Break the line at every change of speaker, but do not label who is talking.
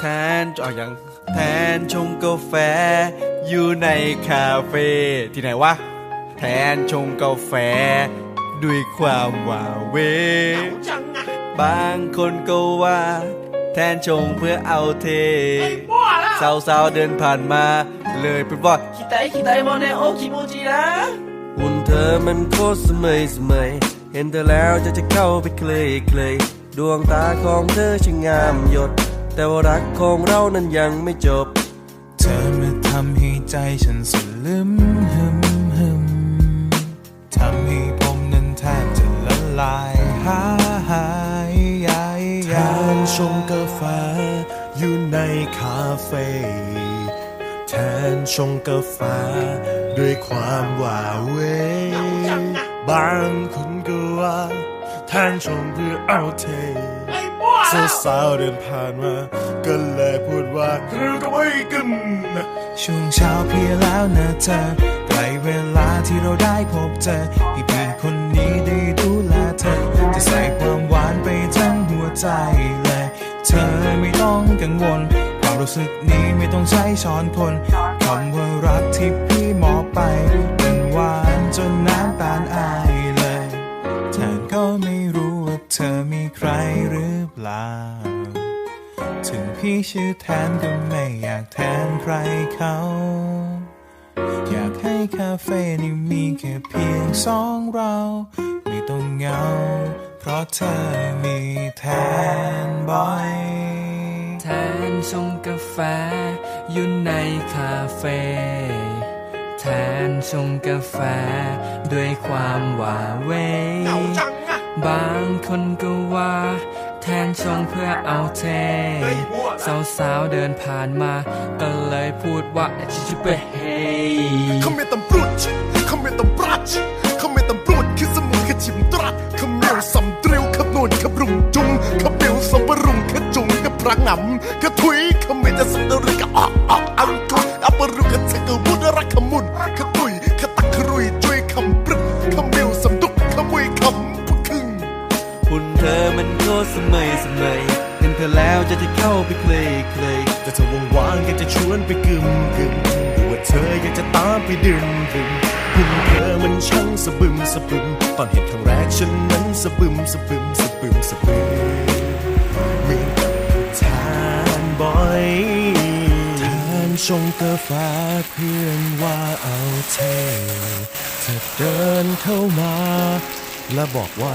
แทนจอ๋อย่างแทนชงกาแฟ อยู่ในคาเฟ่ที่ไหนวะ แทนชงกาแฟ ด้วยความว่าเว
จั
บางคนก็ว่า แทนชงเพื่อเอาเท
สาว
สาวเดินผ่านมา เลยเป็นว่า
คิดไตคิดไตมอน
เนโอคิโมจินะหุ่นเธอมันโคตรสมัยสมัยเห็นเธอแล้วจะจะเข้าไปเคลยเคลยดวงตาของเธอช่างงามหยด แต่ว่ารักของเรานั้นยังไม่จบ
เธอมาทำให้ใจฉันสลึมหึมหึมทำให้ผมนั้นแทบจะละลายหายยาย
แท
ยาน
ชงกาแฟอยู่ในคาเฟ่แทนชงกาแฟด้วยความหวาเวบางคนก็ว่าแทนชงเพื่อเอาเท สาวสาวเดินผ่านมาก็เลยพูดว่าคือก็ไม่กัน
ช่วงเช้าเพียแล้วนะเธอใกล้เวลาที่เราได้พบเจอให้พี่คนนี้ได้ดูแลเธอ จะใส่ความหวานไปทั้งหัวใจเลยเธอไม่ต้องกังวลความรู้สึกนี้ไม่ต้องใช้ช้อนคนคำว่ารักที่พี่มอบไป ใครหรือเปล่า ถึงพี่ชื่อแทนก็ไม่อยากแทนใครเขา อยากให้คาเฟ่นี้มีแค่เพียงสองเรา ไม่ต้องเหงา เพราะเธอมีแทนบ่อย
แทนชงกาแฟอยู่ในคาเฟ่แทนชงกาแฟ ด้วยความหวาเว บางคนก็ว่า แทนชงเพื่อเอาเทสาวๆเดินผ่านมา ก็เลยพูดว่าชิชิเปเฮ
เขาไม่ตำรวจเขาไม่ตำรัดเขาไม่ตำรวจคือสมุนขจิมตรัดเขาเมียวสำเตรียวขนวนขบรุงจุงเขาเมียวสมบรุงขจุงขพระงำขถุยเขาไม่จะสำเริกออกออกอัง เธ
อมันโคตรเสมัยสมัยเห็นเธอแล้วจะจะเข้าไปเคลยเคลย
แต่เธอว่างๆอยากจะชวนไปกึมกึมหรือว่าเธออยากจะตามไปดื่มดื่มหุ่นเธอมันช่างสะบึมสะบึมตอนเห็นครั้งแรกฉันนั้นสะบึมสะบึมสะบึมสะบึมมีทานบ่อยทานชงกาแฟเพื่อนว่าเอาเทเธอเดินเข้ามา และบอกว่า